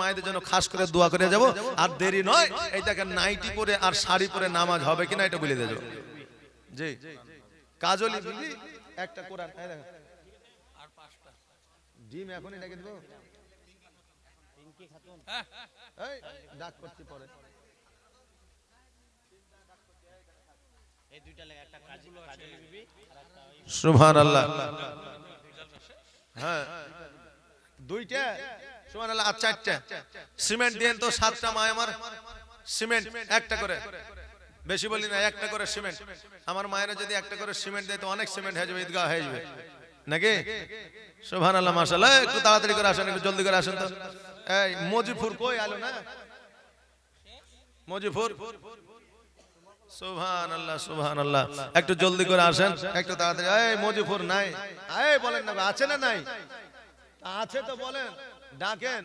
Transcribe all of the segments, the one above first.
মায়েদের জন্য খাস করে দোয়া করে যাব। আর দেরি নয় এই দেখেন নাইটি পরে আর শাড়ি পরে নামাজ হবে কিনা এটা বলে দেবো। জি। কাজলি বিবি একটা কোরআন এই দেখেন ডিম এখনই ডেকে দেবো এই, ডাক করছি পরে। সুবহান আল্লাহ হ্যাঁ। দুইটা। সুবহান আল্লাহ আর চারটা। সিমেন্ট দেন তো সাতটা মায় আমার। সিমেন্ট, একটা করে। বেশি বলি না, একটা করে সিমেন্ট। আমার মায়েরা যদি একটা করে সিমেন্ট দেয়, তো অনেক সিমেন্ট হয়ে যাবে, ঈদগাহ হয়ে যাবে। নাকি? সুবহান আল্লাহ মাশাআল্লাহ। একটু তাড়াতাড়ি করে আসেন, একটু জলদি করে আসেন তো। এই, মজিফুর কই আলো না? মজিফুর? সুবহান আল্লাহ সুবহান আল্লাহ একটু জলদি করে আসেন, একটু তাড়াতাড়ি। এই, মজিফুর নাই। এই, বলেন না, আছে না নাই? আছে তো বলেন। ডাকেন।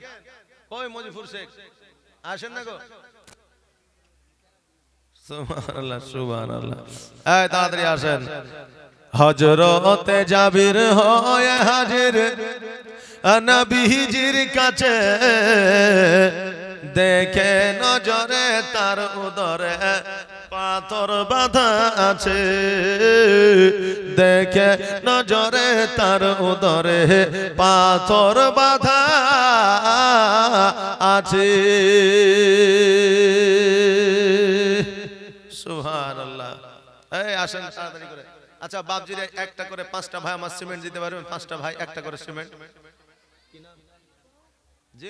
কই মজিফুর শেখ? আসেন না গো। সুবহানাল্লাহ সুবহানাল্লাহ। এই তাড়াতাড়ি আসেন। হজরতে জাবির হয় হাজির নবীজির কাছে দেখে নজরে তার উদরে পাথর বাঁধা আছে। দেখে নজরে তার উদরে পাথর বাঁধা আছে। সুহান আসেন করে। আচ্ছা বাপজির একটা করে পাঁচটা ভাই, আমার সিমেন্ট দিতে পারবেন? পাঁচটা ভাই, একটা করে সিমেন্ট। জি?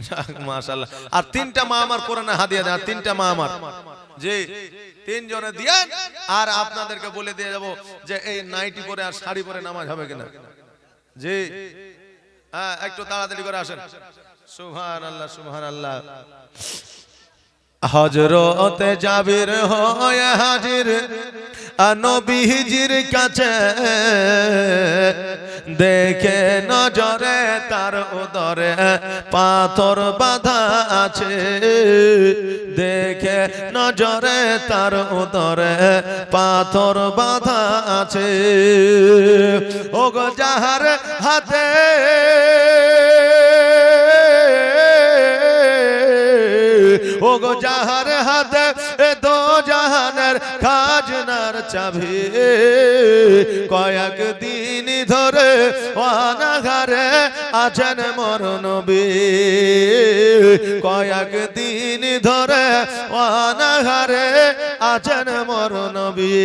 আর তিনটা মা আমার কোরআনে হাদিয়া আর তিনটা মা আমার। জি তিনজনে দিয়েন, আর আপনাদেরকে বলে দিয়ে যাব যে এই নাইটি পরে আর শাড়ি পরে নামাজ হবে কিনা। জি। হ্যাঁ একটু তাড়াতাড়ি করে আসেন। সুবহান আল্লাহ সুবহান আল্লাহ হজরতে জাবির হয় হাজির নবীজির কাছে দেখে নজরে তার উদরে পাথর বাধা আছে। দেখে নজরে তার উদরে পাথর বাধা আছে। ও গো যাহার হাতে ও গো যাহার হাতে এ দো জাহানের খাজনার চাবি। কয়েক দিন ধরে অনাঘারে আছেন মর কয়েক দিন ধরে অনাঘারে আছেন মর নবী।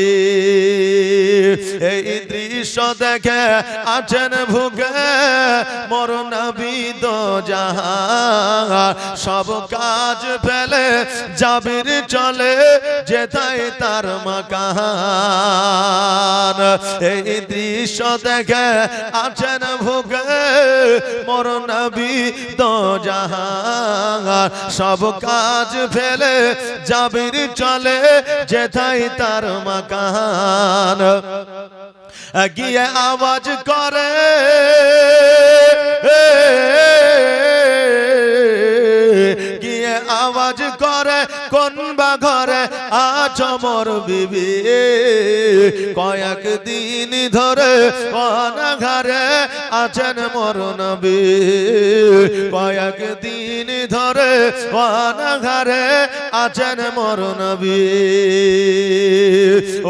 এই দৃশ্য দেখে আছেন ভুগে মর নবী দো সব কাজ ফেলে জাবির চলে, যেথায় তার মাকান। এই দৃশ্য দেখে আছেন ভোগে মর নবী দো সব কাজ ফেলে জাবির চলে যেথায় তার মাকান। গিয়ে আওয়াজ করে। কোন বা ঘরে আছো মোর বিবি? কয়েক দিন ধরে অনাঘারে আছেন মোর নবী? কয়েক দিন ধরে অনাঘারে আছেন মোর নবী?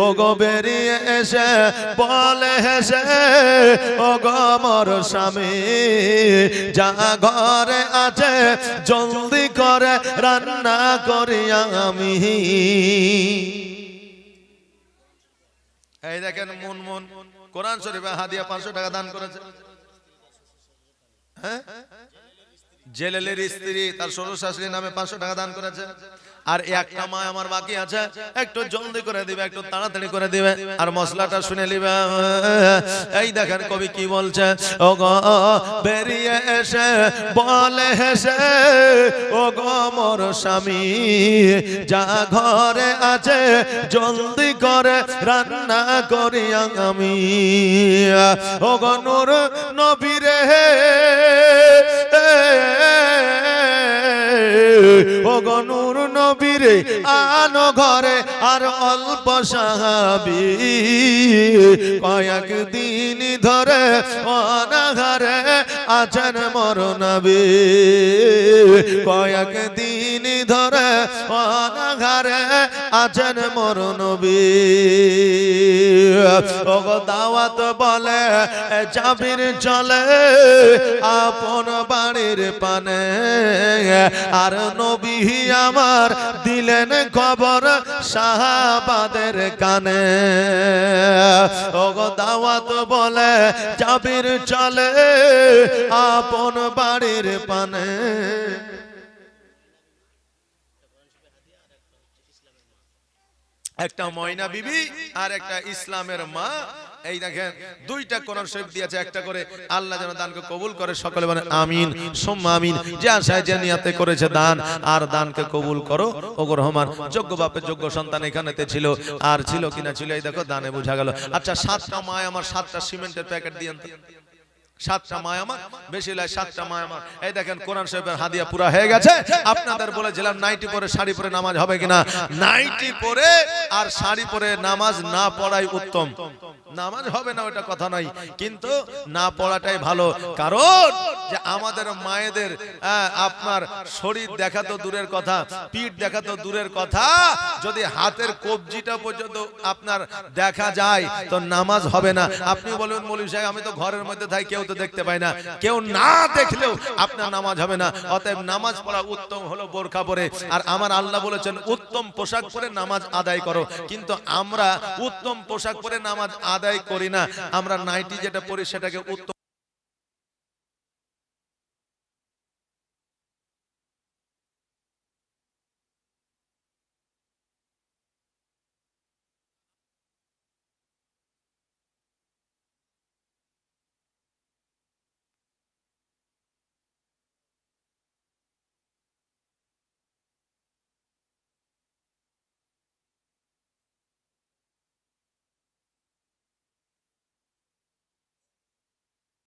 ও গো বেরিয়ে এসে বলে হেসে ও গো মোর স্বামী, যা ঘরে আছে, জলদি করে রান্না করি আমি এই দেখেন মন মন। কোরআন শরীফে হাদিয়া পাঁচশো টাকা দান করেছে। হ্যাঁ? জেলেলের স্ত্রী তার ষোলো শাশুড়ি নামে পাঁচশো টাকা দান করেছে। আর একটা মা আমার বাকি আছে, একটু জলদি করে দিবে, একটু তাড়াতাড়ি করে দিবে, আর মশলাটা শুনে নিবে। এই দেখেন কবি কি বলছে ও গো বেরিয়ে এসে, বলে হেসে ও গো মোর স্বামী, যা ঘরে আছে, জলদি করে রান্না করি আমি। ও গো নূর নবীরে ও গো নূর নবীরে, আনো ঘরে আর অল্প সাহাবি। কয়েক দিন ধরে অনাঘরে আছেন মর নবী। কয়েক দিন ধরে অনাঘরে আছেন মর নবী। ও দাওয়াত বলে জাবির চলে, আপন বাড়ির পানে। আর নবী আমার দিলেন খবর সাহাবাদের কানে। ও দাওয়াত বলে, জাবির চলে আপন বাড়ির পানে। একটা ময়না বিবি আর একটা ইসলামের মা এই দেখেন দুইটা কোরআন শরীফ দিয়েছে একটা করে আল্লাহ যেন দানকে কবুল করে সকলে বলে আমিন সোম্মা আমিন। যে আশায় যে নিয়াতে করেছে দান আর দানকে কবুল করো ওগো রহমান যোগ্য বাপের যোগ্য সন্তান এখানেতে ছিল আর ছিল কিনা ছিল এই দেখো দানে বোঝা গেল। আচ্ছা সাতটা মায় আমার সাতটা সিমেন্টের প্যাকেট দিয়েন তো। সাতটা মায় আমার বেশি লাই সাতটা মায় আমার। এই দেখেন কোরআন শরীফের হাদিয়া পুরা হয়ে গেছে। আপনাদের বলেছিলাম নাইটি পরে শাড়ি পরে নামাজ হবে কিনা? নাইটি পরে আর শাড়ি পরে নামাজ না পড়াই উত্তম। নামাজ হবে না ওটা কথা নয়। কিন্তু না পড়াটাই ভালো। কারণ যে আমাদের মায়েদের আপনার শরীর দেখা তো দূরের কথা, পিঠ দেখা তো দূরের কথা যদি হাতের কবজিটা পর্যন্ত আপনার দেখা যায়, তো নামাজ হবে না। আপনি বলুন, মৌলী সাহেব, আমি তো ঘরের মধ্যে থাকি কেউ তো দেখতে পাই না। কেউ না দেখলেও আপনার নামাজ হবে না। অতএব নামাজ পড়া উত্তম হলো বোরখা পরে। আর আমার আল্লাহ বলেছেন, উত্তম পোশাক পরে নামাজ আদায় করো। কিন্তু আমরা উত্তম পোশাক পরে নামাজ আদায় করি না। আমরা নাইটি যেটা পরি, সেটাকে উত্তম